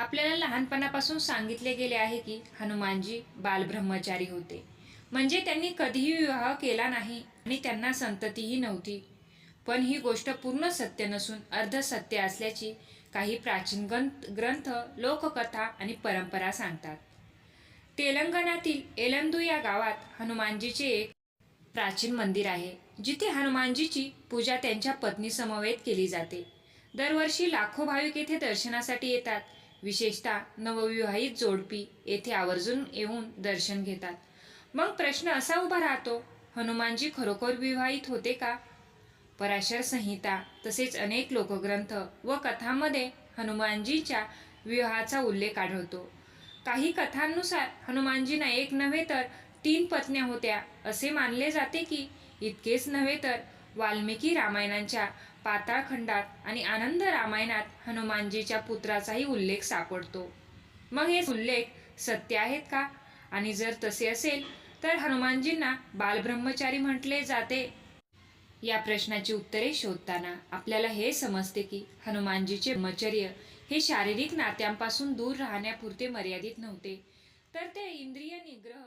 आपल्याला लहानपणापासून सांगितले गेले आहे की हनुमानजी बालब्रह्मचारी होते. म्हणजे त्यांनी कधीही विवाह केला नाही आणि त्यांना संततीही नव्हती. पण ही गोष्ट पूर्ण सत्य नसून अर्धसत्य असल्याची काही प्राचीन ग्रंथ ग्रंथ लोककथा आणि परंपरा सांगतात. तेलंगणातील एलंदू या गावात हनुमानजीचे एक प्राचीन मंदिर आहे जिथे हनुमानजीची पूजा त्यांच्या पत्नीसमवेत केली जाते. दरवर्षी लाखो भाविक येथे दर्शनासाठी येतात. विशेषतः नवविवाहित जोडपी येथे आवर्जून येऊन दर्शन घेतात. मग प्रश्न असा उभा राहतो हनुमानजी खरोखर विवाहित होते का? पराशर संहिता तसेच अनेक लोकग्रंथ व कथांमध्ये हनुमानजीच्या विवाहाचा उल्लेख आढळतो. काही कथांनुसार हनुमानजींना एक नव्हे तर तीन पत्न्या होत्या असे मानले जाते की इतकेच नव्हे तर वाल्मिकी रामायणांच्या पाताळखंडात आणि आनंद रामायणात हनुमानजीच्या पुत्राचाही उल्लेख सापडतो. मग हे उल्लेख सत्य आहेत का? आणि जर तसे असेल तर हनुमानजींना बालब्रह्मचारी म्हटले जाते. या प्रश्नाची उत्तरे शोधताना आपल्याला हे समजते की हनुमानजीचे ब्रह्मचर्य हे शारीरिक नात्यांपासून दूर राहण्यापुरते मर्यादित नव्हते. तर ते इंद्रिय निग्रह